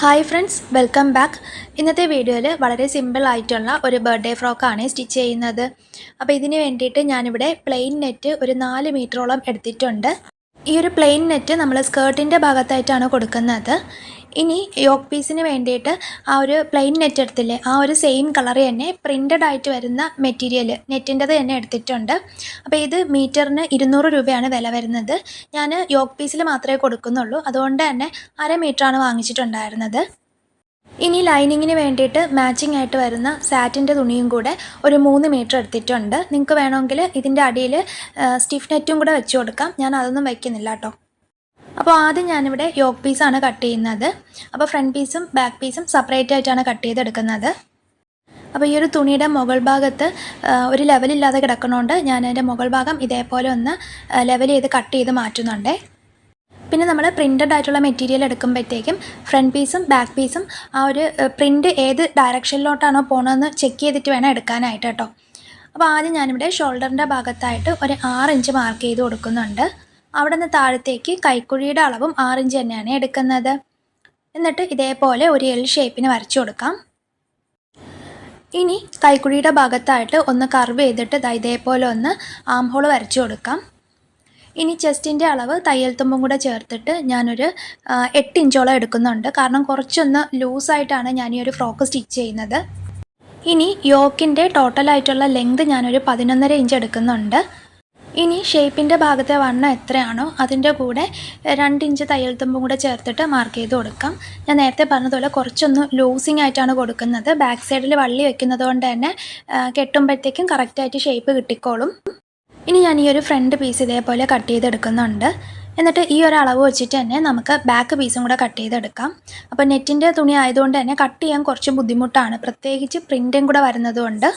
Hi friends welcome back ഇന്നത്തെ വീഡിയോയിൽ വളരെ സിമ്പിൾ ആയിട്ടുള്ള ഒരു ബർത്ത്ഡേ ഫ്രോക്കാണ് സ്റ്റിച്ച് ചെയ്യുന്നത്. അപ്പോൾ ഇതിന് വേണ്ടിയിട്ട് ഞാനിവിടെ പ്ലെയിൻ നെറ്റ് ഒരു നാല് മീറ്ററോളം എടുത്തിട്ടുണ്ട്. ഈ ഒരു പ്ലെയിൻ നെറ്റ് നമ്മൾ സ്കേർട്ടിന്റെ ഭാഗത്തായിട്ടാണ് കൊടുക്കുന്നത്. ഇനി യോക്ക് പീസിന് വേണ്ടിയിട്ട് ആ ഒരു പ്ലെയിൻ നെറ്റ് എടുത്തില്ലേ ആ ഒരു സെയിം കളർ തന്നെ പ്രിന്റഡ് ആയിട്ട് വരുന്ന മെറ്റീരിയൽ നെറ്റിന്റെത് തന്നെ എടുത്തിട്ടുണ്ട്. അപ്പോൾ ഇത് മീറ്ററിന് ഇരുന്നൂറ് രൂപയാണ് വില വരുന്നത്. ഞാൻ യോക്ക് പീസിൽ മാത്രമേ കൊടുക്കുന്നുള്ളൂ. അതുകൊണ്ട് തന്നെ അര മീറ്ററാണ് വാങ്ങിച്ചിട്ടുണ്ടായിരുന്നത്. ഇനി ലൈനിങ്ങിന് വേണ്ടിയിട്ട് മാച്ചിങ് ആയിട്ട് വരുന്ന സാറ്റിന്റെ തുണിയും കൂടെ ഒരു മൂന്ന് മീറ്റർ എടുത്തിട്ടുണ്ട്. നിങ്ങൾക്ക് വേണമെങ്കിൽ ഇതിന്റെ അടിയിൽ സ്റ്റിഫ് നെറ്റും കൂടെ വെച്ച് കൊടുക്കാം. ഞാൻ അതൊന്നും വയ്ക്കുന്നില്ല കേട്ടോ. അപ്പോൾ ആദ്യം ഞാനിവിടെ യോക്ക് പീസാണ് കട്ട് ചെയ്യുന്നത്. അപ്പോൾ ഫ്രണ്ട് പീസും ബാക്ക് പീസും സെപ്പറേറ്റ് ആയിട്ടാണ് കട്ട് ചെയ്തെടുക്കുന്നത്. അപ്പോൾ ഈ ഒരു തുണിയുടെ മുകൾ ഭാഗത്ത് ഒരു ലെവലില്ലാതെ കിടക്കണോണ്ട് ഞാൻ അതിന്റെ മുകൾ ഭാഗം ഇതേപോലെ ഒന്ന് ലെവൽ ചെയ്ത് കട്ട് ചെയ്ത് മാറ്റുന്നുണ്ടേ. പിന്നെ നമ്മൾ പ്രിന്റഡ് ആയിട്ടുള്ള മെറ്റീരിയൽ എടുക്കുമ്പോഴത്തേക്കും ഫ്രണ്ട് പീസും ബാക്ക് പീസും ആ ഒരു പ്രിന്റ് ഏത് ഡയറക്ഷനിലോട്ടാണോ പോകണമെന്ന് ചെക്ക് ചെയ്തിട്ട് വേണം എടുക്കാനായിട്ട് കേട്ടോ. അപ്പോൾ ആദ്യം ഞാനിവിടെ ഷോൾഡറിന്റെ ഭാഗത്തായിട്ട് ഒരു ആറ് ഇഞ്ച് മാർക്ക് ചെയ്ത് കൊടുക്കുന്നുണ്ട്. അവിടെ നിന്ന് താഴത്തേക്ക് കൈക്കുഴിയുടെ അളവും ആറ് ഇഞ്ച് തന്നെയാണ് എടുക്കുന്നത്. എന്നിട്ട് ഇതേപോലെ ഒരു എൽ ഷേപ്പിന് വരച്ചു കൊടുക്കാം. ഇനി കൈക്കുഴിയുടെ ഭാഗത്തായിട്ട് ഒന്ന് കർവ് ചെയ്തിട്ട് ഇതേപോലെ ഒന്ന് ആം ഹോൾ വരച്ചു കൊടുക്കാം. ഇനി ചെസ്റ്റിന്റെ അളവ് തയ്യൽ തുമ്പും കൂടെ ചേർത്തിട്ട് ഞാനൊരു എട്ട് ഇഞ്ചോളം എടുക്കുന്നുണ്ട്. കാരണം കുറച്ചൊന്ന് ലൂസായിട്ടാണ് ഞാൻ ഈ ഒരു ഫ്രോക്ക് സ്റ്റിച്ച് ചെയ്യുന്നത്. ഇനി യോക്കിന്റെ ടോട്ടലായിട്ടുള്ള ലെങ്ത് ഞാനൊരു പതിനൊന്നര ഇഞ്ച് എടുക്കുന്നുണ്ട്. ഇനി ഷേപ്പിന്റെ ഭാഗത്തെ വണ്ണം എത്രയാണോ അതിന്റെ കൂടെ രണ്ടിഞ്ച് തയ്യൽ തുമ്പും കൂടെ ചേർത്തിട്ട് മാർക്ക് ചെയ്ത് കൊടുക്കാം. ഞാൻ നേരത്തെ പറഞ്ഞതുപോലെ കുറച്ചൊന്ന് ലൂസിങ് ആയിട്ടാണ് കൊടുക്കുന്നത്. ബാക്ക് സൈഡിൽ വള്ളി വെക്കുന്നത് കൊണ്ട് തന്നെ കെട്ടുമ്പോഴത്തേക്കും കറക്റ്റായിട്ട് ഷേപ്പ് കിട്ടിക്കോളും. ഇനി ഞാൻ ഈ ഒരു ഫ്രണ്ട് പീസ് ഇതേപോലെ കട്ട് ചെയ്തെടുക്കുന്നുണ്ട്. എന്നിട്ട് ഈ ഒരു അളവ് വെച്ചിട്ട് തന്നെ നമുക്ക് ബാക്ക് പീസും കൂടെ കട്ട് ചെയ്തെടുക്കാം. അപ്പോൾ നെറ്റിന്റെ തുണി ആയതുകൊണ്ട് തന്നെ കട്ട് ചെയ്യാൻ കുറച്ച് ബുദ്ധിമുട്ടാണ്. പ്രത്യേകിച്ച് പ്രിന്റും കൂടെ വരുന്നതുകൊണ്ട്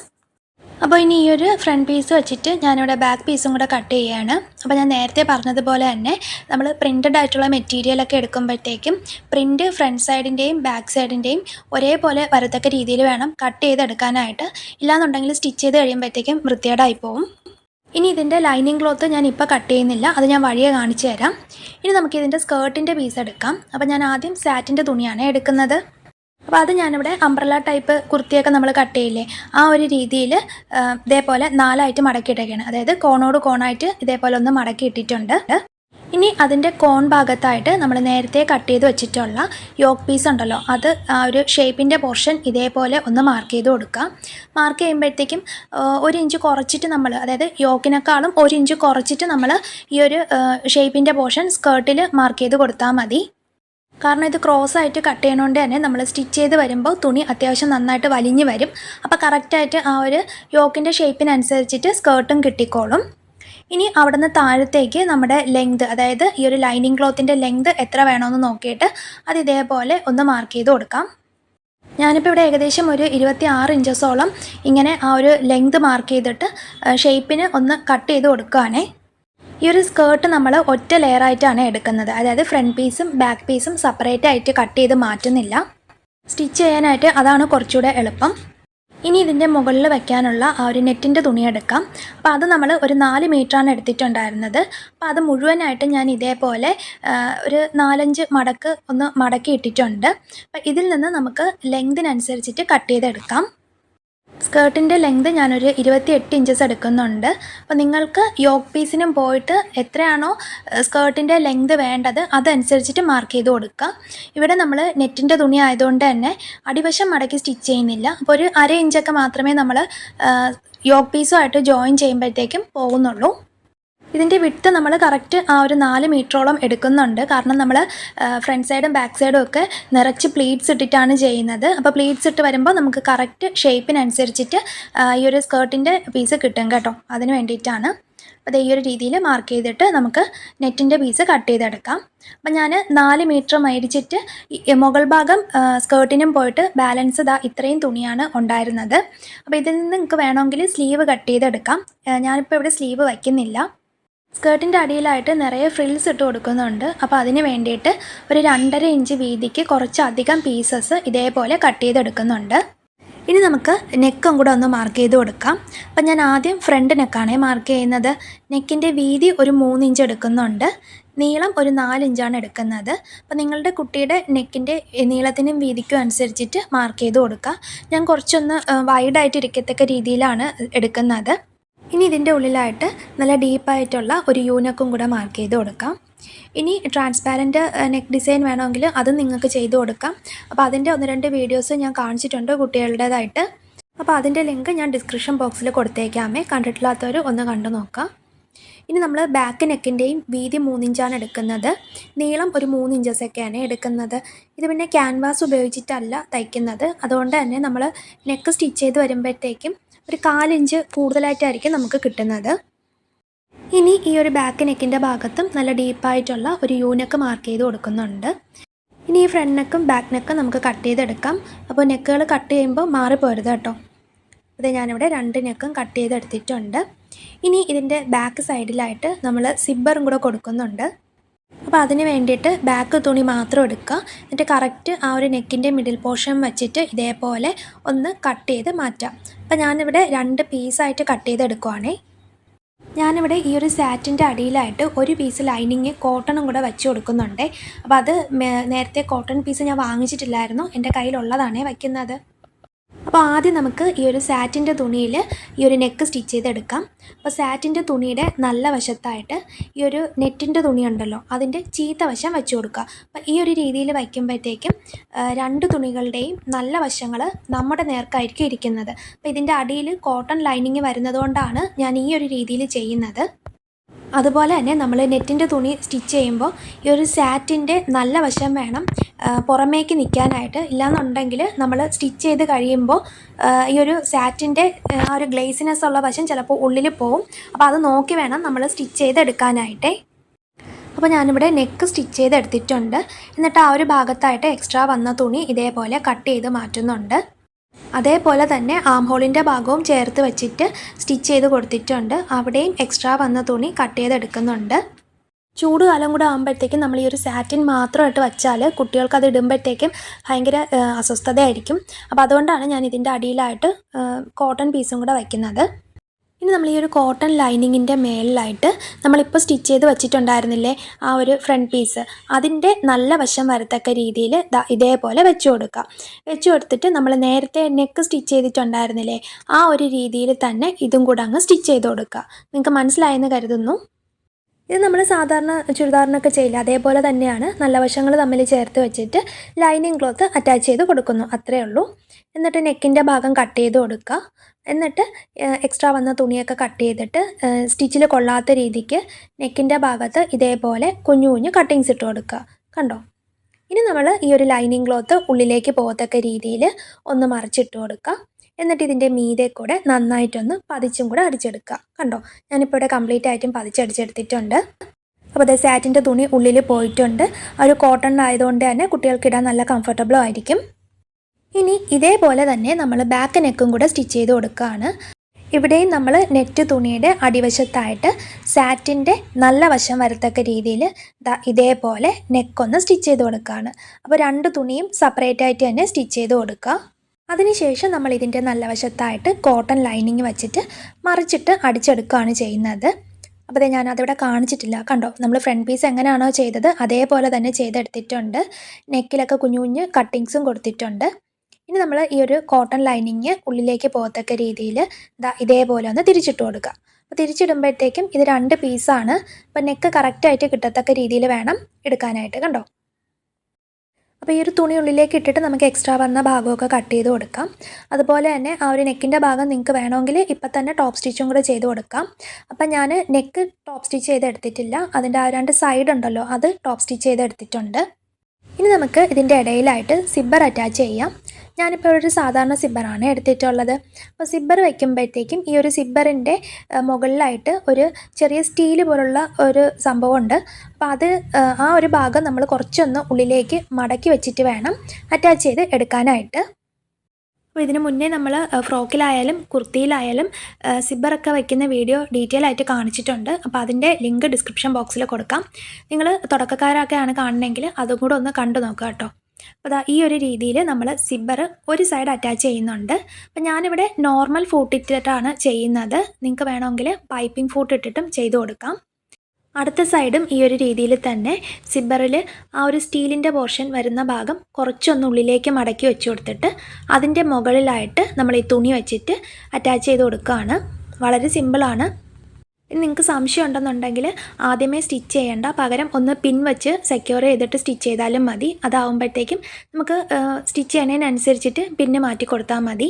അപ്പോൾ ഇനി ഈ ഒരു ഫ്രണ്ട് പീസ് വെച്ചിട്ട് ഞാനിവിടെ ബാക്ക് പീസും കൂടെ കട്ട് ചെയ്യുകയാണ് അപ്പോൾ ഞാൻ നേരത്തെ പറഞ്ഞതുപോലെ തന്നെ നമ്മൾ പ്രിന്റഡ് ആയിട്ടുള്ള മെറ്റീരിയലൊക്കെ എടുക്കുമ്പോഴത്തേക്കും പ്രിന്റ് ഫ്രണ്ട് സൈഡിന്റെയും ബാക്ക് സൈഡിന്റെയും ഒരേപോലെ വരത്തക്ക രീതിയിൽ വേണം കട്ട് ചെയ്തെടുക്കാനായിട്ട്. ഇല്ലാന്നുണ്ടെങ്കിൽ സ്റ്റിച്ച് ചെയ്ത് കഴിയുമ്പോഴത്തേക്കും വൃത്തികേടായി പോകും ഇനി ഇതിന്റെ ലൈനിങ് ക്ലോത്ത് ഞാൻ ഇപ്പോൾ കട്ട് ചെയ്യുന്നില്ല. അത് ഞാൻ വഴിയെ കാണിച്ചു തരാം. ഇനി നമുക്ക് ഇതിന്റെ സ്കേർട്ടിന്റെ പീസ് എടുക്കാം. അപ്പോൾ ഞാൻ ആദ്യം സാറ്റിന്റെ തുണിയാണ് എടുക്കുന്നത്. അപ്പോൾ അത് ഞാനിവിടെ അംബ്രല ടൈപ്പ് കുർത്തിയൊക്കെ നമ്മൾ കട്ട് ചെയ്യില്ലേ ആ ഒരു രീതിയിൽ ഇതേപോലെ നാലായിട്ട് മടക്കിയിട്ടൊക്കെയാണ് അതായത് കോണോട് കോണായിട്ട് ഇതേപോലെ ഒന്ന് മടക്കി ഇട്ടിട്ടുണ്ട്. ഇനി അതിന്റെ കോൺ ഭാഗത്തായിട്ട് നമ്മൾ നേരത്തെ കട്ട് ചെയ്ത് വെച്ചിട്ടുള്ള യോക്ക് പീസ് ഉണ്ടല്ലോ അത് ആ ഒരു ഷേപ്പിന്റെ പോർഷൻ ഇതേപോലെ ഒന്ന് മാർക്ക് ചെയ്ത് കൊടുക്കുക മാർക്ക് ചെയ്യുമ്പോഴത്തേക്കും ഒരു ഇഞ്ച് കുറച്ചിട്ട് നമ്മൾ അതായത് യോക്കിനേക്കാളും ഒരു ഇഞ്ച് കുറച്ചിട്ട് നമ്മൾ ഈ ഒരു ഷേപ്പിന്റെ പോർഷൻ സ്കേർട്ടിൽ മാർക്ക് ചെയ്ത് കൊടുത്താൽ മതി. കാരണം ഇത് ക്രോസ് ആയിട്ട് കട്ട് ചെയ്യണോണ്ട് തന്നെ നമ്മൾ സ്റ്റിച്ച് ചെയ്ത് വരുമ്പോൾ തുണി അത്യാവശ്യം നന്നായിട്ട് വലിഞ്ഞ് വരും. അപ്പോൾ കറക്റ്റായിട്ട് ആ ഒരു യോക്കിന്റെ ഷേപ്പിനനുസരിച്ചിട്ട് സ്കേർട്ടും കിട്ടിക്കോളും. ഇനി അവിടെ നിന്ന് താഴത്തേക്ക് നമ്മുടെ ലെങ്ത് അതായത് ഈ ഒരു ലൈനിങ് ക്ലോത്തിന്റെ ലെങ്ത് എത്ര വേണമെന്ന് നോക്കിയിട്ട് അത് ഇതേപോലെ ഒന്ന് മാർക്ക് ചെയ്ത് കൊടുക്കാം. ഞാനിപ്പോൾ ഇവിടെ ഏകദേശം ഒരു ഇരുപത്തി ആറ് ഇഞ്ചസോളം ഇങ്ങനെ ആ ഒരു ലെങ്ത് മാർക്ക് ചെയ്തിട്ട് ഷേപ്പിന് ഒന്ന് കട്ട് ചെയ്ത് കൊടുക്കുകയാണേ ഈ ഒരു സ്കേർട്ട് നമ്മൾ ഒറ്റ ലെയറായിട്ടാണ് എടുക്കുന്നത്. അതായത് ഫ്രണ്ട് പീസും ബാക്ക് പീസും സെപ്പറേറ്റ് ആയിട്ട് കട്ട് ചെയ്ത് മാറ്റുന്നില്ല. സ്റ്റിച്ച് ചെയ്യാനായിട്ട് അതാണ് കുറച്ചുകൂടെ എളുപ്പം. ഇനി ഇതിന്റെ മുകളിൽ വെക്കാനുള്ള ആ ഒരു നെറ്റിന്റെ തുണി എടുക്കാം. അപ്പോൾ അത് നമ്മൾ ഒരു നാല് മീറ്ററാണ് എടുത്തിട്ടുണ്ടായിരുന്നത്. അപ്പോൾ അത് മുഴുവനായിട്ട് ഞാൻ ഇതേപോലെ ഒരു നാലഞ്ച് മടക്ക് ഒന്ന് മടക്കി ഇട്ടിട്ടുണ്ട്. അപ്പോൾ ഇതിൽ നിന്ന് നമുക്ക് ലെങ്തിനനുസരിച്ചിട്ട് കട്ട് ചെയ്തെടുക്കാം. സ്കേർട്ടിന്റെ ലെങ്ത് ഞാനൊരു ഇരുപത്തി എട്ട് ഇഞ്ചസ് എടുക്കുന്നുണ്ട്. അപ്പോൾ നിങ്ങൾക്ക് യോക്ക് പീസിനും പോയിട്ട് എത്രയാണോ സ്കേർട്ടിന്റെ ലെങ്ത് വേണ്ടത് അതനുസരിച്ചിട്ട് മാർക്ക് ചെയ്ത് കൊടുക്കുക. ഇവിടെ നമ്മൾ നെറ്റിന്റെ തുണി ആയതുകൊണ്ട് തന്നെ അടിവശം മടക്കി സ്റ്റിച്ച് ചെയ്യുന്നില്ല. അപ്പോൾ ഒരു അര ഇഞ്ചൊക്കെ മാത്രമേ നമ്മൾ യോക്ക് പീസുമായിട്ട് ജോയിൻ ചെയ്യുമ്പോഴത്തേക്കും പോകുന്നുള്ളൂ. ഇതിന്റെ വിട്ട് നമ്മൾ കറക്റ്റ് ആ ഒരു നാല് മീറ്ററോളം എടുക്കുന്നുണ്ട്. കാരണം നമ്മൾ ഫ്രണ്ട് സൈഡും ബാക്ക് സൈഡും ഒക്കെ നിറച്ച് പ്ലീറ്റ്സ് ഇട്ടിട്ടാണ് ചെയ്യുന്നത്. അപ്പോൾ പ്ലീറ്റ്സ് ഇട്ട് വരുമ്പോൾ നമുക്ക് കറക്റ്റ് ഷേപ്പിനനുസരിച്ചിട്ട് ഈ ഒരു സ്കേർട്ടിന്റെ പീസ് കിട്ടും കേട്ടോ. അതിന് വേണ്ടിയിട്ടാണ്. അപ്പോൾ ഈ ഒരു രീതിയിൽ മാർക്ക് ചെയ്തിട്ട് നമുക്ക് നെറ്റിന്റെ പീസ് കട്ട് ചെയ്തെടുക്കാം. അപ്പം ഞാൻ നാല് മീറ്റർ മേടിച്ചിട്ട് മുകൾ ഭാഗം സ്കേർട്ടിനും പോയിട്ട് ബാലൻസ് ഇതാ ഇത്രയും തുണിയാണ് ഉണ്ടായിരുന്നത്. അപ്പോൾ ഇതിൽ നിന്ന് നിങ്ങൾക്ക് വേണമെങ്കിൽ സ്ലീവ് കട്ട് ചെയ്തെടുക്കാം. ഞാനിപ്പോൾ ഇവിടെ സ്ലീവ് വയ്ക്കുന്നില്ല. സ്കേർട്ടിന്റെ അടിയിലായിട്ട് നിറയെ ഫ്രിൽസ് ഇട്ട് കൊടുക്കുന്നുണ്ട്. അപ്പോൾ അതിന് വേണ്ടിയിട്ട് ഒരു രണ്ടര ഇഞ്ച് വീതിക്ക് കുറച്ചധികം പീസസ് ഇതേപോലെ കട്ട് ചെയ്തെടുക്കുന്നുണ്ട്. ഇനി നമുക്ക് നെക്കും കൂടെ ഒന്ന് മാർക്ക് ചെയ്ത് കൊടുക്കാം. അപ്പം ഞാൻ ആദ്യം ഫ്രണ്ട് നെക്കാണ് മാർക്ക് ചെയ്യുന്നത്. നെക്കിന്റെ വീതി ഒരു മൂന്ന് ഇഞ്ച് എടുക്കുന്നുണ്ട്. നീളം ഒരു നാലിഞ്ചാണ് എടുക്കുന്നത്. അപ്പോൾ നിങ്ങളുടെ കുട്ടിയുടെ നെക്കിന്റെ നീളത്തിനും വീതിക്കും അനുസരിച്ചിട്ട് മാർക്ക് ചെയ്ത് കൊടുക്കുക ഞാൻ കുറച്ചൊന്ന് വൈഡായിട്ട് ഇരിക്കത്തക്ക രീതിയിലാണ് എടുക്കുന്നത്. ഇനി ഇതിന്റെ ഉള്ളിലായിട്ട് നല്ല ഡീപ്പായിട്ടുള്ള ഒരു യൂനക്കും കൂടെ മാർക്ക് ചെയ്ത് കൊടുക്കാം. ഇനി ട്രാൻസ്പാരന്റ് നെക്ക് ഡിസൈൻ വേണമെങ്കിൽ അതും നിങ്ങൾക്ക് ചെയ്ത് കൊടുക്കാം. അപ്പോൾ അതിന്റെ ഒന്ന് രണ്ട് വീഡിയോസ് ഞാൻ കാണിച്ചിട്ടുണ്ട് കുട്ടികളുടേതായിട്ട്. അപ്പോൾ അതിന്റെ ലിങ്ക് ഞാൻ ഡിസ്ക്രിപ്ഷൻ ബോക്സിൽ കൊടുത്തേക്കാമേ. കണ്ടിട്ടില്ലാത്തവർ ഒന്ന് കണ്ടു നോക്കാം. ഇനി നമ്മൾ ബാക്ക് നെക്കിന്റെയും വീതി മൂന്നിഞ്ചാണ് എടുക്കുന്നത്. നീളം ഒരു മൂന്ന് ഇഞ്ചസൊക്കെയാണ് എടുക്കുന്നത്. ഇത് പിന്നെ ക്യാൻവാസ് ഉപയോഗിച്ചിട്ടല്ല തയ്ക്കുന്നത്. അതുകൊണ്ട് തന്നെ നമ്മൾ നെക്ക് സ്റ്റിച്ച് ചെയ്ത് വരുമ്പോഴത്തേക്കും ഒരു കാലിഞ്ച് കൂടുതലായിട്ടായിരിക്കും നമുക്ക് കിട്ടുന്നത്. ഇനി ഈ ഒരു ബാക്ക് നെക്കിന്റെ ഭാഗത്തും നല്ല ഡീപ്പായിട്ടുള്ള ഒരു യൂനക്ക് മാർക്ക് ചെയ്ത് കൊടുക്കുന്നുണ്ട്. ഇനി ഈ ഫ്രണ്ട് നെക്കും ബാക്ക് നെക്കും നമുക്ക് കട്ട് ചെയ്തെടുക്കാം. അപ്പോൾ നെക്കുകൾ കട്ട് ചെയ്യുമ്പോൾ മാറിപ്പോരുത് കേട്ടോ. അത് ഞാനിവിടെ രണ്ട് നെക്കും കട്ട് ചെയ്തെടുത്തിട്ടുണ്ട്. ഇനി ഇതിന്റെ ബാക്ക് സൈഡിലായിട്ട് നമ്മൾ സിബ്ബറും കൂടെ കൊടുക്കുന്നുണ്ട്. അപ്പോൾ അതിന് വേണ്ടിയിട്ട് ബാക്ക് തുണി മാത്രം എടുക്കുക. എന്നിട്ട് കറക്റ്റ് ആ ഒരു നെക്കിന്റെ മിഡിൽ പോർഷൻ വെച്ചിട്ട് ഇതേപോലെ ഒന്ന് കട്ട് ചെയ്ത് മാറ്റാം അപ്പോൾ ഞാനിവിടെ രണ്ട് പീസായിട്ട് കട്ട് ചെയ്തെടുക്കുവാണേ. ഞാനിവിടെ ഈ ഒരു സാറ്റിന്റെ അടിയിലായിട്ട് ഒരു പീസ് ലൈനിങ് കോട്ടണും കൂടെ വെച്ച് കൊടുക്കുന്നുണ്ട്. അപ്പോൾ അത് നേരത്തെ കോട്ടൺ പീസ് ഞാൻ വാങ്ങിച്ചിട്ടില്ലായിരുന്നു. എന്റെ കയ്യിലുള്ളതാണേ വയ്ക്കുന്നത്. അപ്പോൾ ആദ്യം നമുക്ക് ഈ ഒരു സാറ്റിന്റെ തുണിയിൽ ഈ ഒരു നെക്ക് സ്റ്റിച്ച് ചെയ്തെടുക്കാം. അപ്പോൾ സാറ്റിന്റെ തുണിയുടെ നല്ല വശത്തായിട്ട് ഈ ഒരു നെറ്റിന്റെ തുണി ഉണ്ടല്ലോ അതിന്റെ ചീത്ത വശം വെച്ച് കൊടുക്കുക. അപ്പോൾ ഈ ഒരു രീതിയിൽ വയ്ക്കുമ്പോഴത്തേക്കും രണ്ട് തുണികളുടെയും നല്ല വശങ്ങൾ നമ്മുടെ നേർക്കായിരിക്കും ഇരിക്കുന്നത്. അപ്പോൾ ഇതിന്റെ അടിയിൽ കോട്ടൺ ലൈനിങ് വരുന്നതുകൊണ്ടാണ് ഞാൻ ഈ ഒരു രീതിയിൽ ചെയ്യുന്നത്. അതുപോലെ തന്നെ നമ്മൾ നെറ്റിന്റെ തുണി സ്റ്റിച്ച് ചെയ്യുമ്പോൾ ഈ ഒരു സാറ്റിന്റെ നല്ല വശം വേണം പുറമേക്ക് നിൽക്കാനായിട്ട്. ഇല്ലാന്നുണ്ടെങ്കിൽ നമ്മൾ സ്റ്റിച്ച് ചെയ്ത് കഴിയുമ്പോൾ ഈ ഒരു സാറ്റിന്റെ ആ ഒരു ഗ്ലേസിനെസ് ഉള്ള വശം ചിലപ്പോൾ ഉള്ളിൽ പോവും. അപ്പോൾ അത് നോക്കി വേണം നമ്മൾ സ്റ്റിച്ച് ചെയ്തെടുക്കാനായിട്ടേ അപ്പോൾ ഞാനിവിടെ നെക്ക് സ്റ്റിച്ച് ചെയ്തെടുത്തിട്ടുണ്ട് എന്നിട്ട് ആ ഒരു ഭാഗത്തായിട്ട് എക്സ്ട്രാ വന്ന തുണി ഇതേപോലെ കട്ട് ചെയ്ത് മാറ്റുന്നുണ്ട്. അതേപോലെ തന്നെ ആം ഹോളിന്റെ ഭാഗവും ചേർത്ത് വെച്ചിട്ട് സ്റ്റിച്ച് ചെയ്ത് കൊടുത്തിട്ടുണ്ട്. അവിടെയും എക്സ്ട്രാ വന്ന തുണി കട്ട് ചെയ്തെടുക്കുന്നുണ്ട് ചൂട് കാലം കൂടെ ആകുമ്പോഴത്തേക്കും നമ്മൾ ഈ ഒരു സാറ്റിൻ മാത്രമായിട്ട് വെച്ചാൽ കുട്ടികൾക്ക് അത് ഇടുമ്പോഴത്തേക്കും ഭയങ്കര അസ്വസ്ഥതയായിരിക്കും. അപ്പോൾ അതുകൊണ്ടാണ് ഞാൻ ഇതിന്റെ അടിയിലായിട്ട് കോട്ടൺ പീസും കൂടെ വയ്ക്കുന്നത് ഇനി നമ്മൾ ഈ ഒരു കോട്ടൺ ലൈനിങ്ങിന്റെ മേളിലായിട്ട് നമ്മളിപ്പോൾ സ്റ്റിച്ച് ചെയ്ത് വെച്ചിട്ടുണ്ടായിരുന്നില്ലേ ആ ഒരു ഫ്രണ്ട് പീസ് അതിന്റെ നല്ല വശം വരത്തക്ക രീതിയിൽ ഇതേപോലെ വെച്ച് കൊടുക്കുക വെച്ച് കൊടുത്തിട്ട് നമ്മൾ നേരത്തെ നെക്ക് സ്റ്റിച്ച് ചെയ്തിട്ടുണ്ടായിരുന്നില്ലേ ആ ഒരു രീതിയിൽ തന്നെ ഇതും കൂടെ അങ്ങ് സ്റ്റിച്ച് ചെയ്ത് കൊടുക്കുക നിങ്ങൾക്ക് മനസ്സിലായെന്ന് കരുതുന്നു. ഇത് നമ്മൾ സാധാരണ ചുരിദാറിനൊക്കെ ചെയ്യില്ല? അതേപോലെ തന്നെയാണ് നല്ല വശങ്ങൾ തമ്മിൽ ചേർത്ത് വെച്ചിട്ട് ലൈനിങ് ക്ലോത്ത് അറ്റാച്ച് ചെയ്ത് കൊടുക്കുന്നു. അത്രയേ ഉള്ളൂ. എന്നിട്ട് നെക്കിന്റെ ഭാഗം കട്ട് ചെയ്ത് കൊടുക്കുക എന്നിട്ട് എക്സ്ട്രാ വന്ന തുണിയൊക്കെ കട്ട് ചെയ്തിട്ട് സ്റ്റിച്ചിൽ കൊള്ളാത്ത രീതിക്ക് നെക്കിന്റെ ഭാഗത്ത് ഇതേപോലെ കുഞ്ഞു കുഞ്ഞു കട്ടിങ്സ് ഇട്ട് കൊടുക്കുക. കണ്ടോ? ഇനി നമ്മൾ ഈ ഒരു ലൈനിങ് ക്ലോത്ത് ഉള്ളിലേക്ക് പോകത്തക്ക രീതിയിൽ ഒന്ന് മറിച്ചിട്ട് കൊടുക്കുക. എന്നിട്ട് ഇതിന്റെ മീതെ കൂടെ നന്നായിട്ടൊന്ന് പതിച്ചും കൂടെ അടിച്ചെടുക്കുക. കണ്ടോ? ഞാനിപ്പോൾ ഇവിടെ കംപ്ലീറ്റ് ആയിട്ടും പതിച്ചടിച്ചെടുത്തിട്ടുണ്ട്. അപ്പോൾ അതേ സാറ്റിന്റെ തുണി ഉള്ളിൽ പോയിട്ടുണ്ട്. ഒരു കോട്ടൺ ആയതുകൊണ്ട് തന്നെ കുട്ടികൾക്ക് ഇടാൻ നല്ല കംഫർട്ടബിളും ആയിരിക്കും. ഇനി ഇതേപോലെ തന്നെ നമ്മൾ ബാക്ക് നെക്കും കൂടെ സ്റ്റിച്ച് ചെയ്ത് കൊടുക്കുകയാണ് ഇവിടെയും നമ്മൾ നെറ്റ് തുണിയുടെ അടിവശത്തായിട്ട് സാറ്റിന്റെ നല്ല വശം വരത്തക്ക രീതിയിൽ ഇതേപോലെ നെക്കൊന്ന് സ്റ്റിച്ച് ചെയ്ത് കൊടുക്കുകയാണ് അപ്പോൾ രണ്ട് തുണിയും സെപ്പറേറ്റ് ആയിട്ട് തന്നെ സ്റ്റിച്ച് ചെയ്ത് കൊടുക്കുക അതിനുശേഷം നമ്മൾ ഇതിന്റെ നല്ല വശത്തായിട്ട് കോട്ടൺ ലൈനിങ് വെച്ചിട്ട് മറിച്ചിട്ട് അടിച്ചെടുക്കുകയാണ് ചെയ്യുന്നത്. അപ്പോൾ ഞാൻ അതിവിടെ കാണിച്ചിട്ടില്ല. കണ്ടോ? നമ്മൾ ഫ്രണ്ട് പീസ് എങ്ങനെയാണോ ചെയ്തത് അതേപോലെ തന്നെ ചെയ്തെടുത്തിട്ടുണ്ട്. നെക്കിലൊക്കെ കുഞ്ഞു കുഞ്ഞ് കട്ടിങ്സും കൊടുത്തിട്ടുണ്ട്. ഇനി നമ്മൾ ഈ ഒരു കോട്ടൺ ലൈനിങ് ഉള്ളിലേക്ക് പോകത്തക്ക രീതിയിൽ ഇതാ ഇതേപോലെ ഒന്ന് തിരിച്ചിട്ട് കൊടുക്കുക അപ്പോൾ തിരിച്ചിടുമ്പോഴത്തേക്കും ഇത് രണ്ട് പീസാണ് അപ്പോൾ നെക്ക് കറക്റ്റായിട്ട് കിട്ടത്തക്ക രീതിയിൽ വേണം എടുക്കാനായിട്ട് കണ്ടോ? അപ്പോൾ ഈ ഒരു തുണി ഉള്ളിലേക്ക് ഇട്ടിട്ട് നമുക്ക് എക്സ്ട്രാ വന്ന ഭാഗമൊക്കെ കട്ട് ചെയ്ത് കൊടുക്കാം. അതുപോലെ തന്നെ ആ ഒരു നെക്കിന്റെ ഭാഗം നിങ്ങൾക്ക് വേണമെങ്കിൽ ഇപ്പം തന്നെ ടോപ്പ് സ്റ്റിച്ചും കൂടെ ചെയ്ത് കൊടുക്കാം. അപ്പം ഞാൻ നെക്ക് ടോപ്പ് സ്റ്റിച്ച് ചെയ്ത് എടുത്തിട്ടില്ല. അതിന്റെ ആ രണ്ട് സൈഡ് ഉണ്ടല്ലോ അത് ടോപ്പ് സ്റ്റിച്ച് ചെയ്ത് എടുത്തിട്ടുണ്ട്. ഇനി നമുക്ക് ഇതിന്റെ ഇടയിലായിട്ട് സിബ്ബർ അറ്റാച്ച് ചെയ്യാം. ഞാനിപ്പോൾ ഒരു സാധാരണ സിബ്ബറാണ് എടുത്തിട്ടുള്ളത്. അപ്പോൾ സിബ്ബർ വയ്ക്കുമ്പോഴത്തേക്കും ഈ ഒരു സിബ്ബറിന്റെ മുകളിലായിട്ട് ഒരു ചെറിയ സ്റ്റീൽ പോലുള്ള ഒരു സംഭവമുണ്ട്. അപ്പോൾ അത് ആ ഒരു ഭാഗം നമ്മൾ കുറച്ചൊന്ന് ഉള്ളിലേക്ക് മടക്കി വെച്ചിട്ട് വേണം അറ്റാച്ച് ചെയ്ത് എടുക്കാനായിട്ട്. അപ്പോൾ ഇതിന് മുന്നേ നമ്മൾ ഫ്രോക്കിലായാലും കുർത്തിയിലായാലും സിബ്ബറൊക്കെ വയ്ക്കുന്ന വീഡിയോ ഡീറ്റെയിൽ ആയിട്ട് കാണിച്ചിട്ടുണ്ട്. അപ്പോൾ അതിന്റെ ലിങ്ക് ഡിസ്ക്രിപ്ഷൻ ബോക്സിൽ കൊടുക്കാം. നിങ്ങൾ തുടക്കക്കാരൊക്കെയാണ് കാണണമെങ്കിൽ അതും കൂടെ ഒന്ന് കണ്ടു നോക്കുക കേട്ടോ. അപ്പോൾ ഈ ഒരു രീതിയിൽ നമ്മൾ സിബ്ബർ ഒരു സൈഡ് അറ്റാച്ച് ചെയ്യുന്നുണ്ട്. അപ്പോൾ ഞാനിവിടെ നോർമൽ ഫോട്ട് ഇട്ടിട്ടാണ് ചെയ്യുന്നത്. നിങ്ങൾക്ക് വേണമെങ്കിൽ പൈപ്പിംഗ് ഫോട്ട് ഇട്ടിട്ടും ചെയ്തു കൊടുക്കാം. അടുത്ത സൈഡും ഈ ഒരു രീതിയിൽ തന്നെ സിബ്ബറിൽ ആ ഒരു സ്റ്റീലിന്റെ പോർഷൻ വരുന്ന ഭാഗം കുറച്ചൊന്ന് ഉള്ളിലേക്ക് മടക്കി വെച്ച് കൊടുത്തിട്ട് അതിന്റെ മുകളിലായിട്ട് നമ്മൾ ഈ തുണി വെച്ചിട്ട് അറ്റാച്ച് ചെയ്ത് കൊടുക്കുകയാണ്. വളരെ സിമ്പിളാണ് ഇനി നിങ്ങൾക്ക് സംശയം ഉണ്ടെന്നുണ്ടെങ്കിൽ ആദ്യമേ സ്റ്റിച്ച് ചെയ്യേണ്ട. പകരം ഒന്ന് പിൻ വെച്ച് സെക്യൂർ ചെയ്തിട്ട് സ്റ്റിച്ച് ചെയ്താലും മതി. അതാവുമ്പോഴത്തേക്കും നമുക്ക് സ്റ്റിച്ച് ചെയ്യണതിനനുസരിച്ചിട്ട് പിന്നെ മാറ്റി കൊടുത്താൽ മതി.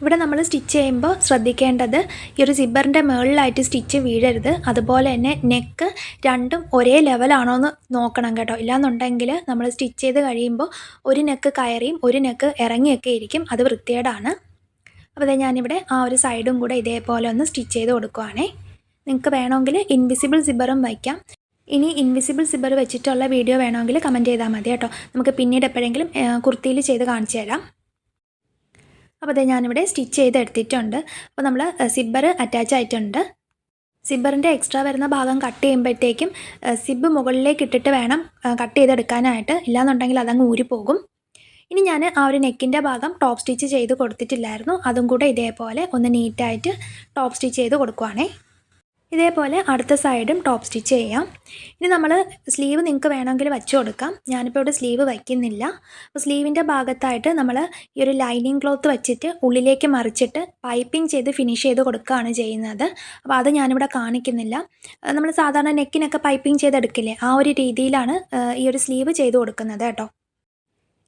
ഇവിടെ നമ്മൾ സ്റ്റിച്ച് ചെയ്യുമ്പോൾ ശ്രദ്ധിക്കേണ്ടത് ഈ ഒരു സിബ്ബറിന്റെ മുകളിലായിട്ട് സ്റ്റിച്ച് വീഴരുത്. അതുപോലെ തന്നെ നെക്ക് രണ്ടും ഒരേ ലെവലാണോ എന്ന് നോക്കണം കേട്ടോ. ഇല്ലാന്നുണ്ടെങ്കിൽ നമ്മൾ സ്റ്റിച്ച് ചെയ്ത് കഴിയുമ്പോൾ ഒരു നെക്ക് കയറിയും ഒരു നെക്ക് ഇറങ്ങിയൊക്കെ ഇരിക്കും. അത് വൃത്തികേടാണ്. അപ്പോൾ ഞാനിവിടെ ആ ഒരു സൈഡും കൂടെ ഇതേപോലെ ഒന്ന് സ്റ്റിച്ച് ചെയ്ത് കൊടുക്കുവാണേ. നിങ്ങൾക്ക് വേണമെങ്കിൽ ഇൻവിസിബിൾ സിബറും വയ്ക്കാം. ഇനി ഇൻവിസിബിൾ സിബർ വെച്ചിട്ടുള്ള വീഡിയോ വേണമെങ്കിൽ കമന്റ് ചെയ്താൽ മതി കേട്ടോ. നമുക്ക് പിന്നീട് എപ്പോഴെങ്കിലും കുർത്തിയിൽ ചെയ്ത് കാണിച്ചു തരാം. അപ്പോൾ അതെ ഞാനിവിടെ സ്റ്റിച്ച് ചെയ്ത് എടുത്തിട്ടുണ്ട്. അപ്പോൾ നമ്മൾ സിബ്ബർ അറ്റാച്ച് ആയിട്ടുണ്ട്. സിബ്ബറിന്റെ എക്സ്ട്രാ വരുന്ന ഭാഗം കട്ട് ചെയ്യുമ്പോഴത്തേക്കും സിബ് മുകളിലേക്ക് ഇട്ടിട്ട് വേണം കട്ട് ചെയ്തെടുക്കാനായിട്ട്. ഇല്ലാന്നുണ്ടെങ്കിൽ അതങ്ങ് ഊരിപ്പോകും ഇനി ഞാൻ ആ ഒരു നെക്കിന്റെ ഭാഗം ടോപ്പ് സ്റ്റിച്ച് ചെയ്ത് കൊടുത്തിട്ടില്ലായിരുന്നു. അതും കൂടെ ഇതേപോലെ ഒന്ന് നീറ്റായിട്ട് ടോപ്പ് സ്റ്റിച്ച് ചെയ്ത് കൊടുക്കുവാണേ. ഇതേപോലെ അടുത്ത സൈഡും ടോപ്പ് സ്റ്റിച്ച് ചെയ്യാം. ഇനി നമ്മൾ സ്ലീവ് നിങ്ങൾക്ക് വേണമെങ്കിൽ വെച്ച് കൊടുക്കാം. ഞാനിപ്പോൾ ഇവിടെ സ്ലീവ് വയ്ക്കുന്നില്ല. അപ്പോൾ സ്ലീവിന്റെ ഭാഗത്തായിട്ട് നമ്മൾ ഈ ഒരു ലൈനിങ് ക്ലോത്ത് വെച്ചിട്ട് ഉള്ളിലേക്ക് മറിച്ചിട്ട് പൈപ്പിംഗ് ചെയ്ത് ഫിനിഷ് ചെയ്ത് കൊടുക്കുകയാണ് ചെയ്യുന്നത്. അപ്പോൾ അത് ഞാനിവിടെ കാണിക്കുന്നില്ല. നമ്മൾ സാധാരണ നെക്കിനൊക്കെ പൈപ്പിംഗ് ചെയ്തെടുക്കില്ലേ? ആ ഒരു രീതിയിലാണ് ഈ ഒരു സ്ലീവ് ചെയ്ത് കൊടുക്കുന്നത് കേട്ടോ.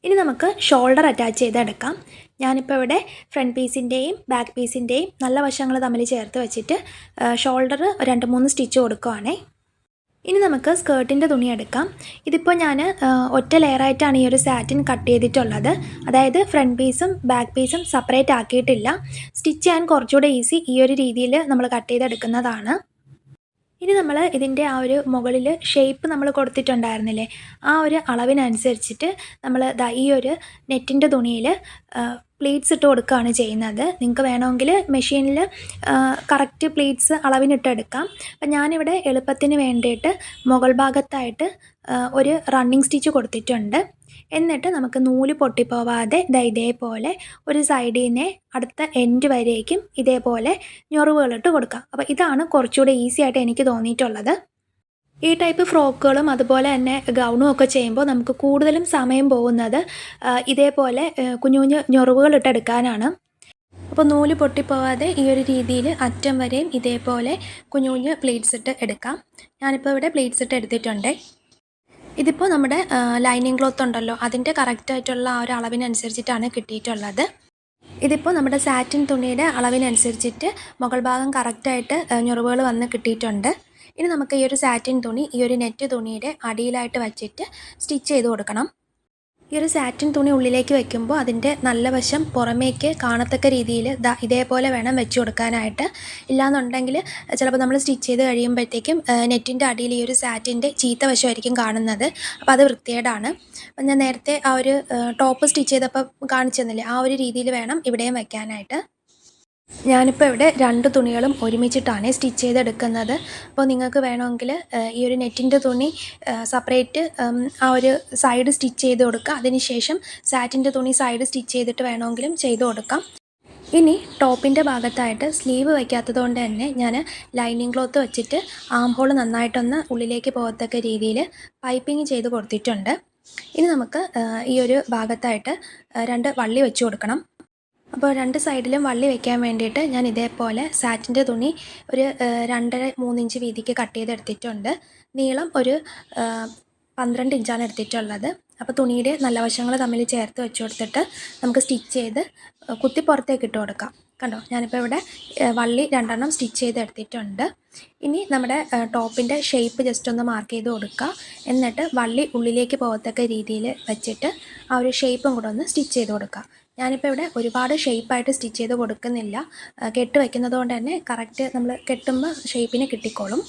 ഇനി നമുക്ക് ഷോൾഡർ അറ്റാച്ച് ചെയ്തെടുക്കാം ഞാനിപ്പോൾ ഇവിടെ ഫ്രണ്ട് പീസിന്റെയും ബാക്ക് പീസിന്റെയും നല്ല വശങ്ങൾ തമ്മിൽ ചേർത്ത് വെച്ചിട്ട് ഷോൾഡർ രണ്ട് മൂന്ന് സ്റ്റിച്ച് കൊടുക്കുവാണേ. ഇനി നമുക്ക് സ്കേർട്ടിന്റെ തുണി എടുക്കാം. ഇതിപ്പോൾ ഞാൻ ഒറ്റ ലെയറായിട്ടാണ് ഈ ഒരു സാറ്റിൻ കട്ട് ചെയ്തിട്ടുള്ളത്. അതായത് ഫ്രണ്ട് പീസും ബാക്ക് പീസും സെപ്പറേറ്റ് ആക്കിയിട്ടില്ല. സ്റ്റിച്ച് ചെയ്യാൻ കുറച്ചുകൂടെ ഈസി ഈ ഒരു രീതിയിൽ നമ്മൾ കട്ട് ചെയ്തെടുക്കുന്നതാണ്. ഇനി നമ്മൾ ഇതിന്റെ ആ ഒരു മുകളിൽ ഷേപ്പ് നമ്മൾ കൊടുത്തിട്ടുണ്ടായിരുന്നില്ലേ? ആ ഒരു അളവിനനുസരിച്ചിട്ട് നമ്മൾ ഈ ഒരു നെറ്റിന്റെ തുണിയിൽ പ്ലീറ്റ്സ് ഇട്ട് കൊടുക്കുകയാണ് ചെയ്യുന്നത്. നിങ്ങൾക്ക് വേണമെങ്കിൽ മെഷീനിൽ കറക്റ്റ് പ്ലീറ്റ്സ് അളവിനിട്ട് എടുക്കാം. അപ്പം ഞാനിവിടെ എളുപ്പത്തിന് വേണ്ടിയിട്ട് മുകൾ ഭാഗത്തായിട്ട് ഒരു റണ്ണിങ് സ്റ്റിച്ച് കൊടുത്തിട്ടുണ്ട്. എന്നിട്ട് നമുക്ക് നൂൽ പൊട്ടിപ്പോവാതെ ഇതാ ഇതേപോലെ ഒരു സൈഡിൽ നിന്ന് അടുത്ത എൻഡ് വരേക്കും ഇതേപോലെ ഞൊറിവുകളിട്ട് കൊടുക്കാം അപ്പോൾ ഇതാണ് കുറച്ചുകൂടെ ഈസി ആയിട്ട് എനിക്ക് തോന്നിയിട്ടുള്ളത്. ഈ ടൈപ്പ് ഫ്രോക്കുകളും അതുപോലെ തന്നെ ഗൗണും ഒക്കെ ചെയ്യുമ്പോൾ നമുക്ക് കൂടുതലും സമയം പോകുന്നത് ഇതേപോലെ കുഞ്ഞു കുഞ്ഞു ഞൊറിവുകൾ ഇട്ടെടുക്കാനാണ്. അപ്പോൾ നൂൽ പൊട്ടിപ്പോവാതെ ഈ ഒരു രീതിയിൽ അറ്റം വരെയും ഇതേപോലെ കുഞ്ഞു കുഞ്ഞു പ്ലേറ്റ്സ് ഇട്ട് എടുക്കാം. ഞാനിപ്പോൾ ഇവിടെ പ്ലേറ്റ്സ് ഇട്ട് എടുത്തിട്ടുണ്ട്. ഇതിപ്പോൾ നമ്മുടെ ലൈനിങ് ക്ലോത്ത് ഉണ്ടല്ലോ അതിന്റെ കറക്റ്റായിട്ടുള്ള ആ ഒരു അളവിനനുസരിച്ചിട്ടാണ് കിട്ടിയിട്ടുള്ളത്. ഇതിപ്പോൾ നമ്മുടെ സാറ്റിൻ തുണിയുടെ അളവിനനുസരിച്ചിട്ട് മുകൾ ഭാഗം കറക്റ്റായിട്ട് ഞൊറിവുകൾ വന്ന് കിട്ടിയിട്ടുണ്ട്. ഇനി നമുക്ക് ഈ ഒരു സാറ്റിൻ തുണി ഈ ഒരു നെറ്റ് തുണിയുടെ അടിയിലായിട്ട് വച്ചിട്ട് സ്റ്റിച്ച് ചെയ്ത് കൊടുക്കണം. ഈ ഒരു സാറ്റിൻ തുണി ഉള്ളിലേക്ക് വെക്കുമ്പോൾ അതിന്റെ നല്ല വശം പുറമേക്ക് കാണത്തക്ക രീതിയിൽ ഇതേപോലെ വേണം വെച്ച് കൊടുക്കാനായിട്ട്. ഇല്ലാന്നുണ്ടെങ്കിൽ ചിലപ്പോൾ നമ്മൾ സ്റ്റിച്ച് ചെയ്ത് കഴിയുമ്പോഴത്തേക്കും നെറ്റിന്റെ അടിയിൽ ഈ ഒരു സാറ്റിന്റെ ചീത്ത വശമായിരിക്കും കാണുന്നത്. അപ്പോൾ അത് വൃത്തികേടാണ്. അപ്പം ഞാൻ നേരത്തെ ആ ഒരു ടോപ്പ് സ്റ്റിച്ച് ചെയ്തപ്പോൾ കാണിച്ചു തന്നില്ലേ? ആ ഒരു രീതിയിൽ വേണം ഇവിടെയും വെക്കാനായിട്ട്. ഞാനിപ്പോൾ ഇവിടെ രണ്ട് തുണികളും ഒരുമിച്ചിട്ടാണ് സ്റ്റിച്ച് ചെയ്തെടുക്കുന്നത്. അപ്പോൾ നിങ്ങൾക്ക് വേണമെങ്കിൽ ഈ ഒരു നെറ്റിന്റെ തുണി സെപ്പറേറ്റ് ആ ഒരു സൈഡ് സ്റ്റിച്ച് ചെയ്ത് കൊടുക്കുക. അതിനുശേഷം സാറ്റിന്റെ തുണി സൈഡ് സ്റ്റിച്ച് ചെയ്തിട്ട് വേണമെങ്കിലും ചെയ്ത് കൊടുക്കാം. ഇനി ടോപ്പിന്റെ ഭാഗത്തായിട്ട് സ്ലീവ് വയ്ക്കാത്തത് കൊണ്ട് തന്നെ ഞാൻ ലൈനിങ് ക്ലോത്ത് വെച്ചിട്ട് ആം ഹോൾ നന്നായിട്ടൊന്ന് ഉള്ളിലേക്ക് പോകത്തക്ക രീതിയിൽ പൈപ്പിംഗ് ചെയ്ത് കൊടുത്തിട്ടുണ്ട്. ഇനി നമുക്ക് ഈ ഒരു ഭാഗത്തായിട്ട് രണ്ട് വള്ളി വെച്ച് കൊടുക്കണം. അപ്പോൾ രണ്ട് സൈഡിലും വള്ളി വെക്കാൻ വേണ്ടിയിട്ട് ഞാൻ ഇതേപോലെ സാറ്റിന്റെ തുണി ഒരു രണ്ടര മൂന്നിഞ്ച് വീതിക്ക് കട്ട് ചെയ്തെടുത്തിട്ടുണ്ട്. നീളം ഒരു പന്ത്രണ്ട് ഇഞ്ചാണ് എടുത്തിട്ടുള്ളത്. അപ്പോൾ തുണിയുടെ നല്ല വശങ്ങൾ തമ്മിൽ ചേർത്ത് വെച്ച് കൊടുത്തിട്ട് നമുക്ക് സ്റ്റിച്ച് ചെയ്ത് കുത്തി പുറത്തേക്ക് ഇട്ട് കൊടുക്കാം. കണ്ടോ? ഞാനിപ്പോൾ ഇവിടെ വള്ളി രണ്ടെണ്ണം സ്റ്റിച്ച് ചെയ്ത് എടുത്തിട്ടുണ്ട് ഇനി നമ്മുടെ ടോപ്പിന്റെ ഷേപ്പ് ജസ്റ്റ് ഒന്ന് മാർക്ക് ചെയ്ത് കൊടുക്കുക എന്നിട്ട് വള്ളി ഉള്ളിലേക്ക് പോകത്തക്ക രീതിയിൽ വെച്ചിട്ട് ആ ഒരു ഷേപ്പും കൂടെ ഒന്ന് സ്റ്റിച്ച് ചെയ്ത് കൊടുക്കുക ഞാനിപ്പോൾ ഇവിടെ ഒരുപാട് ഷേപ്പായിട്ട് സ്റ്റിച്ച് ചെയ്ത് കൊടുക്കുന്നില്ല. കെട്ട് വയ്ക്കുന്നത് കൊണ്ട് തന്നെ കറക്റ്റ് നമ്മൾ കെട്ടുമ്പോൾ ഷേപ്പിന് കിട്ടിക്കോളും.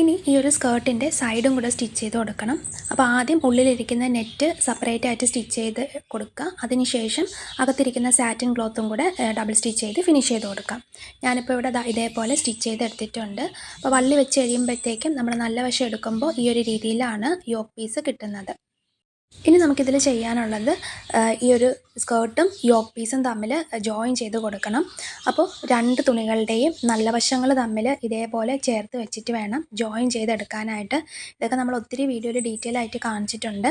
ഇനി ഈ ഒരു സ്കേർട്ടിന്റെ സൈഡും കൂടെ സ്റ്റിച്ച് ചെയ്ത് കൊടുക്കണം. അപ്പോൾ ആദ്യം ഉള്ളിലിരിക്കുന്ന നെറ്റ് സെപ്പറേറ്റ് ആയിട്ട് സ്റ്റിച്ച് ചെയ്ത് കൊടുക്കുക. അതിനുശേഷം അകത്തിരിക്കുന്ന സാറ്റിൻ ക്ലോത്തും കൂടെ ഡബിൾ സ്റ്റിച്ച് ചെയ്ത് ഫിനിഷ് ചെയ്ത് കൊടുക്കാം ഞാനിപ്പോൾ ഇവിടെ ഇതേപോലെ സ്റ്റിച്ച് ചെയ്ത് എടുത്തിട്ടുണ്ട്. അപ്പോൾ വള്ളി വെച്ച് കഴിയുമ്പോഴത്തേക്കും നമ്മൾ നല്ല വശം എടുക്കുമ്പോൾ ഈ ഒരു രീതിയിലാണ് യോക്ക് പീസ് കിട്ടുന്നത്. ഇനി നമുക്കിതിൽ ചെയ്യാനുള്ളത് ഈ ഒരു സ്കേർട്ടും യോക്ക് പീസും തമ്മിൽ ജോയിൻ ചെയ്ത് കൊടുക്കണം. അപ്പോൾ രണ്ട് തുണികളുടെയും നല്ല വശങ്ങൾ തമ്മിൽ ഇതേപോലെ ചേർത്ത് വെച്ചിട്ട് വേണം ജോയിൻ ചെയ്തെടുക്കാനായിട്ട്. ഇതൊക്കെ നമ്മൾ ഒത്തിരി വീഡിയോയിൽ ഡീറ്റെയിൽ ആയിട്ട് കാണിച്ചിട്ടുണ്ട്.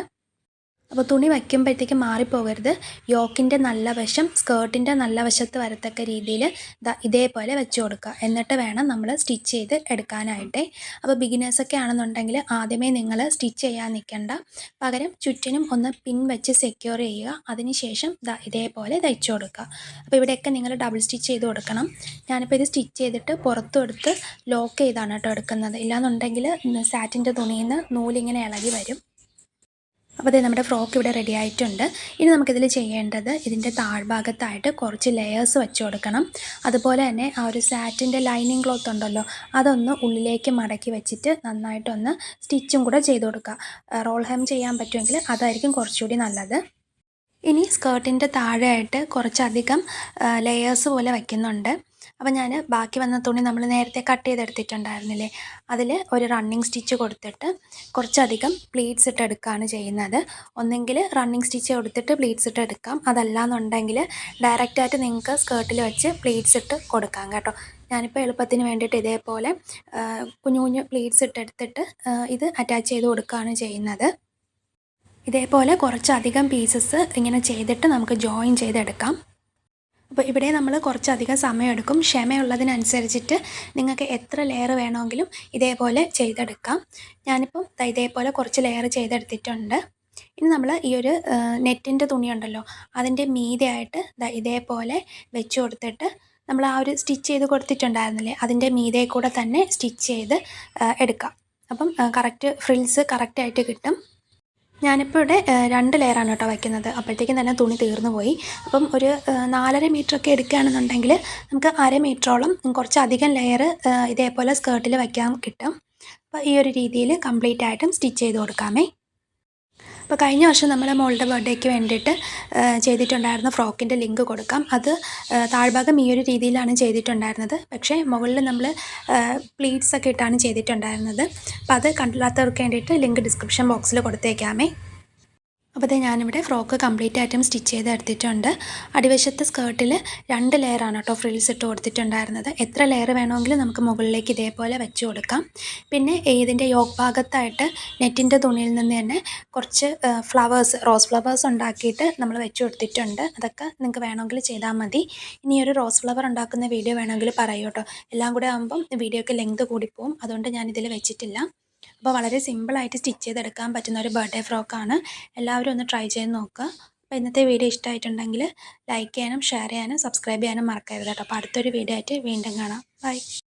അപ്പോൾ തുണി വയ്ക്കുമ്പോഴത്തേക്ക് മാറിപ്പോകരുത്. യോക്കിന്റെ നല്ല വശം സ്കേർട്ടിന്റെ നല്ല വശത്ത് വരത്തക്ക രീതിയിൽ ഇതേപോലെ വെച്ച് കൊടുക്കുക. എന്നിട്ട് വേണം നമ്മൾ സ്റ്റിച്ച് ചെയ്ത് എടുക്കാനായിട്ട്. അപ്പോൾ ബിഗിനേഴ്സൊക്കെ ആണെന്നുണ്ടെങ്കിൽ ആദ്യമേ നിങ്ങൾ സ്റ്റിച്ച് ചെയ്യാൻ നിൽക്കണ്ട പകരം ചുറ്റിനും ഒന്ന് പിൻ വെച്ച് സെക്യൂർ ചെയ്യുക. അതിനുശേഷം ഇതേപോലെ തയ്ച്ചു കൊടുക്കുക. അപ്പോൾ ഇവിടെയൊക്കെ നിങ്ങൾ ഡബിൾ സ്റ്റിച്ച് ചെയ്ത് കൊടുക്കണം. ഞാനിപ്പോൾ ഇത് സ്റ്റിച്ച് ചെയ്തിട്ട് പുറത്തു എടുത്ത് ലോക്ക് ചെയ്താണ് കേട്ടോ എടുക്കുന്നത്. ഇല്ലാന്നുണ്ടെങ്കിൽ സാറ്റിന്റെ തുണിയിൽ നിന്ന് നൂലിങ്ങനെ ഇളകി വരും. അപ്പോൾ അതെ നമ്മുടെ ഫ്രോക്ക് ഇവിടെ റെഡി ആയിട്ടുണ്ട്. ഇനി നമുക്കിതിൽ ചെയ്യേണ്ടത് ഇതിന്റെ താഴ്ഭാഗത്തായിട്ട് കുറച്ച് ലെയേഴ്സ് വെച്ച് കൊടുക്കണം. അതുപോലെ തന്നെ ആ ഒരു സാറ്റിന്റെ ലൈനിങ് ക്ലോത്ത് ഉണ്ടല്ലോ അതൊന്ന് ഉള്ളിലേക്ക് മടക്കി വെച്ചിട്ട് നന്നായിട്ടൊന്ന് സ്റ്റിച്ചും കൂടെ ചെയ്ത് കൊടുക്കുക. റോൾ ഹെം ചെയ്യാൻ പറ്റുമെങ്കിൽ അതായിരിക്കും കുറച്ചുകൂടി നല്ലത്. ഇനി സ്കേർട്ടിന്റെ താഴെയായിട്ട് കുറച്ചധികം ലെയേഴ്സ് പോലെ വയ്ക്കുന്നുണ്ട് അപ്പോൾ ഞാൻ ബാക്കി വന്ന തുണി നമ്മൾ നേരത്തെ കട്ട് ചെയ്തെടുത്തിട്ടുണ്ടായിരുന്നില്ലേ? അതിൽ ഒരു റണ്ണിങ് സ്റ്റിച്ച് കൊടുത്തിട്ട് കുറച്ചധികം പ്ലീറ്റ്സ് ഇട്ട് എടുക്കുകയാണ് ചെയ്യുന്നത്. ഒന്നെങ്കിൽ റണ്ണിങ് സ്റ്റിച്ച് കൊടുത്തിട്ട് പ്ലീറ്റ്സ് ഇട്ട് എടുക്കാം. അതല്ല എന്നുണ്ടെങ്കിൽ ഡയറക്റ്റായിട്ട് നിങ്ങൾക്ക് സ്കേർട്ടിൽ വെച്ച് പ്ലീറ്റ്സ് ഇട്ട് കൊടുക്കാം കേട്ടോ. ഞാനിപ്പോൾ എളുപ്പത്തിന് വേണ്ടിയിട്ട് ഇതേപോലെ കുഞ്ഞു കുഞ്ഞു പ്ലീറ്റ്സ് ഇട്ടെടുത്തിട്ട് ഇത് അറ്റാച്ച് ചെയ്ത് കൊടുക്കുകയാണ് ചെയ്യുന്നത്. ഇതേപോലെ കുറച്ചധികം പീസസ് ഇങ്ങനെ ചെയ്തിട്ട് നമുക്ക് ജോയിൻ ചെയ്തെടുക്കാം. അപ്പോൾ ഇവിടെ നമ്മൾ കുറച്ചധികം സമയമെടുക്കും. ക്ഷമയുള്ളതിനനുസരിച്ചിട്ട് നിങ്ങൾക്ക് എത്ര ലെയർ വേണമെങ്കിലും ഇതേപോലെ ചെയ്തെടുക്കാം. ഞാനിപ്പം ഇതേപോലെ കുറച്ച് ലെയർ ചെയ്തെടുത്തിട്ടുണ്ട്. ഇനി നമ്മൾ ഈ ഒരു നെറ്റിന്റെ തുണിയുണ്ടല്ലോ അതിന്റെ മീതയായിട്ട് ഇതേപോലെ വെച്ച് കൊടുത്തിട്ട് നമ്മൾ ആ ഒരു സ്റ്റിച്ച് ചെയ്ത് കൊടുത്തിട്ടുണ്ടായിരുന്നില്ലേ അതിന്റെ മീതെ കൂടെ തന്നെ സ്റ്റിച്ച് ചെയ്ത് എടുക്കാം. അപ്പം കറക്റ്റ് ഫ്രിൽസ് കറക്റ്റായിട്ട് കിട്ടും. ഞാനിപ്പോൾ ഇവിടെ രണ്ട് ലെയറാണ് കേട്ടോ വയ്ക്കുന്നത്. അപ്പോഴത്തേക്കും തന്നെ തുണി തീർന്നു പോയി. അപ്പം ഒരു നാലര മീറ്റർ ഒക്കെ എടുക്കുകയാണെന്നുണ്ടെങ്കിൽ നമുക്ക് അര മീറ്ററോളം കുറച്ചധികം ലെയർ ഇതേപോലെ സ്കേർട്ടിൽ വയ്ക്കാൻ കിട്ടും. അപ്പോൾ ഈ ഒരു രീതിയിൽ കംപ്ലീറ്റ് ആയിട്ടും സ്റ്റിച്ച് ചെയ്ത് കൊടുക്കാമേ. അപ്പോൾ കഴിഞ്ഞ വർഷം നമ്മളെ മോളുടെ ബർത്ത്ഡേക്ക് വേണ്ടിയിട്ട് ചെയ്തിട്ടുണ്ടായിരുന്ന ഫ്രോക്കിന്റെ ലിങ്ക് കൊടുക്കാം. അത് താഴ്ഭാഗം ഈ ഒരു രീതിയിലാണ് ചെയ്തിട്ടുണ്ടായിരുന്നത്. പക്ഷേ മുകളിൽ നമ്മൾ പ്ലീറ്റ്സ് ഒക്കെ ഇട്ടാണ് ചെയ്തിട്ടുണ്ടായിരുന്നത്. അപ്പോൾ അത് കണ്ടില്ലാത്തവർക്ക് വേണ്ടിയിട്ട് ലിങ്ക് ഡിസ്ക്രിപ്ഷൻ ബോക്സിൽ കൊടുത്തേക്കാമേ. അപ്പോൾ ഇതേ ഞാനിവിടെ ഫ്രോക്ക് കംപ്ലീറ്റ് ആയിട്ടും സ്റ്റിച്ച് ചെയ്ത് എടുത്തിട്ടുണ്ട്. അടിവശത്തെ സ്കേർട്ടിൽ രണ്ട് ലെയറാണ് കേട്ടോ ഫ്രിൽസ് ഇട്ട് കൊടുത്തിട്ടുണ്ടായിരുന്നത്. എത്ര ലെയർ വേണമെങ്കിലും നമുക്ക് മുകളിലേക്ക് ഇതേപോലെ വെച്ച് കൊടുക്കാം. പിന്നെ ഇതിന്റെ യോഗ് ഭാഗത്തായിട്ട് നെറ്റിന്റെ തുണിയിൽ നിന്ന് തന്നെ കുറച്ച് ഫ്ലവേഴ്സ് റോസ് ഫ്ലവേഴ്സ് ഉണ്ടാക്കിയിട്ട് നമ്മൾ വെച്ച് കൊടുത്തിട്ടുണ്ട്. അതൊക്കെ നിങ്ങൾക്ക് വേണമെങ്കിൽ ചെയ്താൽ മതി. ഇനി ഒരു റോസ് ഫ്ലവർ ഉണ്ടാക്കുന്ന വീഡിയോ വേണമെങ്കിൽ പറയൂ കേട്ടോ. എല്ലാം കൂടെ ആകുമ്പം വീഡിയോക്ക് ലെങ്ത് കൂടിപ്പോവും അതുകൊണ്ട് ഞാനിതിൽ വെച്ചിട്ടില്ല. അപ്പോൾ വളരെ സിമ്പിളായിട്ട് സ്റ്റിച്ച് ചെയ്തെടുക്കാൻ പറ്റുന്ന ഒരു ബർത്ത്ഡേ ഫ്രോക്കാണ് എല്ലാവരും ഒന്ന് ട്രൈ ചെയ്ത് നോക്കുക. അപ്പോൾ ഇന്നത്തെ വീഡിയോ ഇഷ്ടമായിട്ടുണ്ടെങ്കിൽ ലൈക്ക് ചെയ്യാനും ഷെയർ ചെയ്യാനും സബ്സ്ക്രൈബ് ചെയ്യാനും മറക്കരുത് കേട്ടോ. അപ്പോൾ അടുത്തൊരു വീഡിയോ ആയിട്ട് വീണ്ടും കാണാം. ബൈ